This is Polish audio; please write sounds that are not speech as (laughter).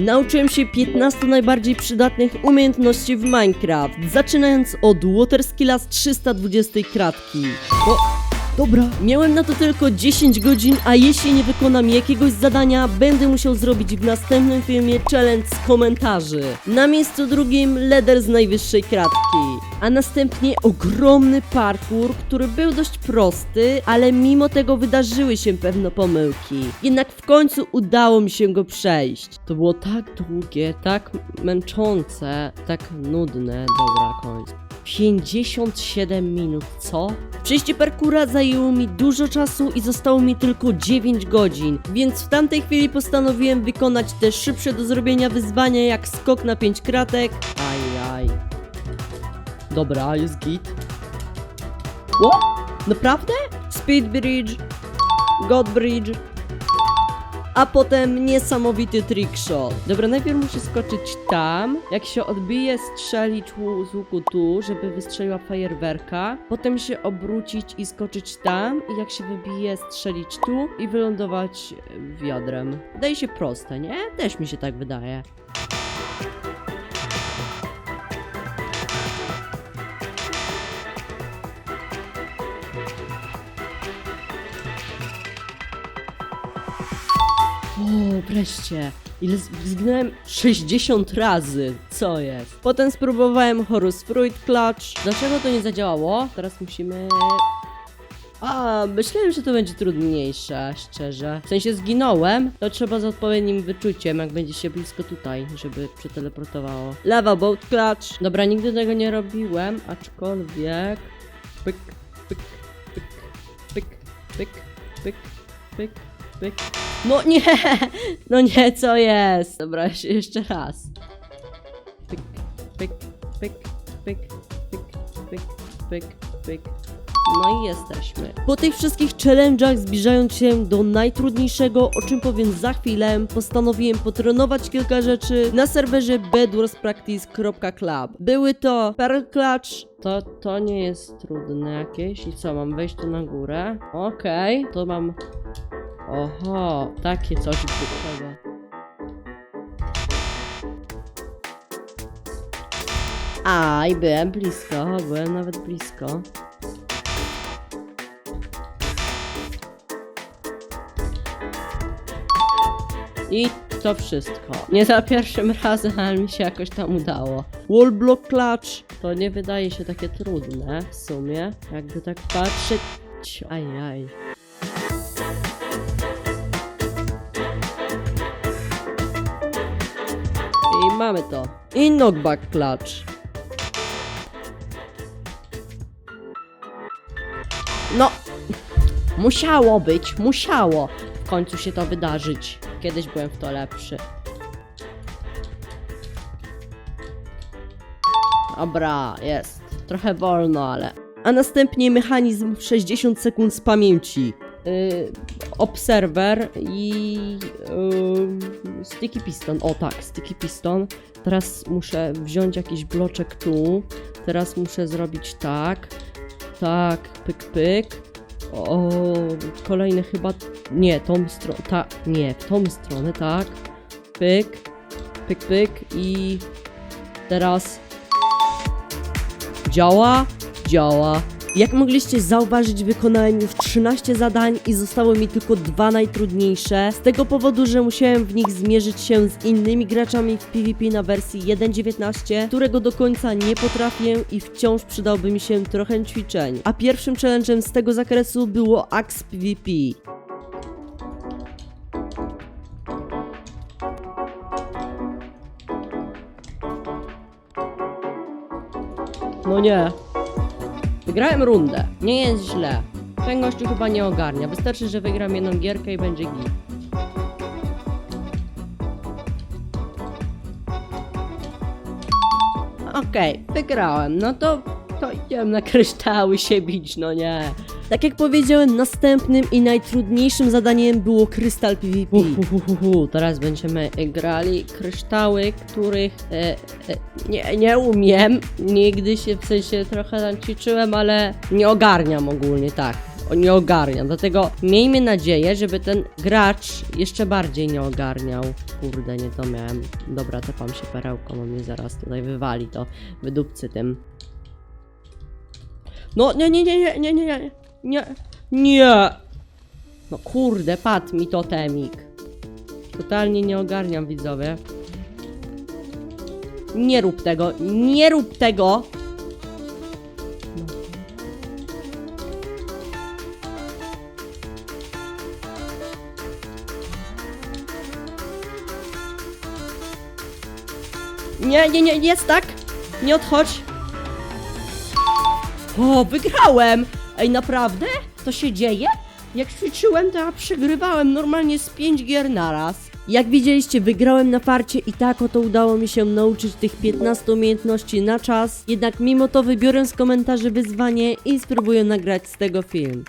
Nauczyłem się 15 najbardziej przydatnych umiejętności w Minecraft, zaczynając od Water Skilla z 320 kratki. O, dobra. Miałem na to tylko 10 godzin, a jeśli nie wykonam jakiegoś zadania, będę musiał zrobić w następnym filmie challenge z komentarzy. Na miejscu drugim leder z najwyższej kratki, a następnie ogromny parkour, który był dość prosty, ale mimo tego wydarzyły się pewne pomyłki. Jednak w końcu udało mi się go przejść. To było tak długie, tak męczące, tak nudne. Dobra, końc. 57 minut, co? Przejście parkura zajęło mi dużo czasu i zostało mi tylko 9 godzin, więc w tamtej chwili postanowiłem wykonać te szybsze do zrobienia wyzwania jak skok na 5 kratek. Dobra, jest git. O? Naprawdę? Speed Bridge, God Bridge, a potem niesamowity trickshot. Dobra, najpierw muszę skoczyć tam. Jak się odbije, strzelić z łuku tu, żeby wystrzeliła fajerwerka. Potem się obrócić i skoczyć tam. I jak się wybije, strzelić tu i wylądować wiadrem. Wydaje się proste, nie? Też mi się tak wydaje. Wreszcie. Ile zginąłem 60 razy. Co jest? Potem spróbowałem Horus Fruit Clutch. Dlaczego to nie zadziałało? Teraz musimy... A, myślałem, że to będzie trudniejsze, szczerze. W sensie zginąłem, to trzeba z odpowiednim wyczuciem, jak będzie się blisko tutaj, żeby przeteleportowało. Lava Boat Clutch. Dobra, nigdy tego nie robiłem, aczkolwiek... Pyk, pyk, pyk, pyk, pyk, pyk, pyk, pyk. No nie! (laughs) No nie, co jest? Dobra, jeszcze- raz. Pyk, pyk, pyk, pyk, pyk, pyk, pyk, pyk. No i jesteśmy. Po tych wszystkich challenge'ach zbliżając się do najtrudniejszego, o czym powiem za chwilę, postanowiłem potrenować kilka rzeczy na serwerze bedwarspractice.club. Były to Pearl Clutch, to, to nie jest trudne jakieś. I co, mam wejść tu na górę? Okej, to mam Oho, takie coś zwykłego. Aj, byłem blisko, byłem nawet blisko. I to wszystko. Nie za pierwszym razem, ale mi się jakoś tam udało. Wall block clutch to nie wydaje się takie trudne w sumie, jakby tak patrzeć. Ajaj. I mamy to. I knockback clutch. No, musiało być, musiało w końcu się to wydarzyć. Kiedyś byłem w to lepszy. Dobra, jest. Trochę wolno, ale. A następnie mechanizm w 60 sekund z pamięci. Yy, obserwer i yy, sticky piston. O tak, sticky piston. Teraz muszę wziąć jakiś bloczek tu. Teraz muszę zrobić tak. Tak, pyk, pyk. O, kolejny chyba. Nie, tą stronę. Ta, nie, w tą stronę, tak. Pyk, pyk, pyk i teraz Działa? Działa. Jak mogliście zauważyć, wykonałem już 13 zadań i zostały mi tylko dwa najtrudniejsze. Z tego powodu, że musiałem w nich zmierzyć się z innymi graczami w PvP na wersji 1.19, którego do końca nie potrafię i wciąż przydałby mi się trochę ćwiczeń. A pierwszym challenge'em z tego zakresu było Axe PvP. No nie. Wygrałem rundę. Nie jest źle. Ten chyba nie ogarnia. Wystarczy, że wygram jedną gierkę i będzie git. Okej, wygrałem. No to, to idziemy na kryształy się bić, no nie. Tak jak powiedziałem, następnym i najtrudniejszym zadaniem było krystal PvP. Uhuhuhu, teraz będziemy grali kryształy, których e, e, nie, nie umiem. Nigdy się w sensie trochę tam ćwiczyłem, ale nie ogarniam ogólnie, tak. nie ogarnia. Dlatego miejmy nadzieję, żeby ten gracz jeszcze bardziej nie ogarniał. Kurde, nie to miałem. Dobra, tepam się perełką, on mnie zaraz tutaj wywali to wydupcy tym. No, nie, nie, nie, nie, nie, nie, nie, nie, nie. No kurde, padł mi totemik. Totalnie nie ogarniam, widzowie. Nie rób tego, nie rób tego! Nie, nie, nie, jest tak! Nie odchodź! O, wygrałem! Ej, naprawdę? To się dzieje? Jak ćwiczyłem, to ja przegrywałem normalnie z 5 gier naraz. Jak widzieliście, wygrałem na farcie i tak oto udało mi się nauczyć tych 15 umiejętności na czas. Jednak mimo to wybiorę z komentarzy wyzwanie i spróbuję nagrać z tego film.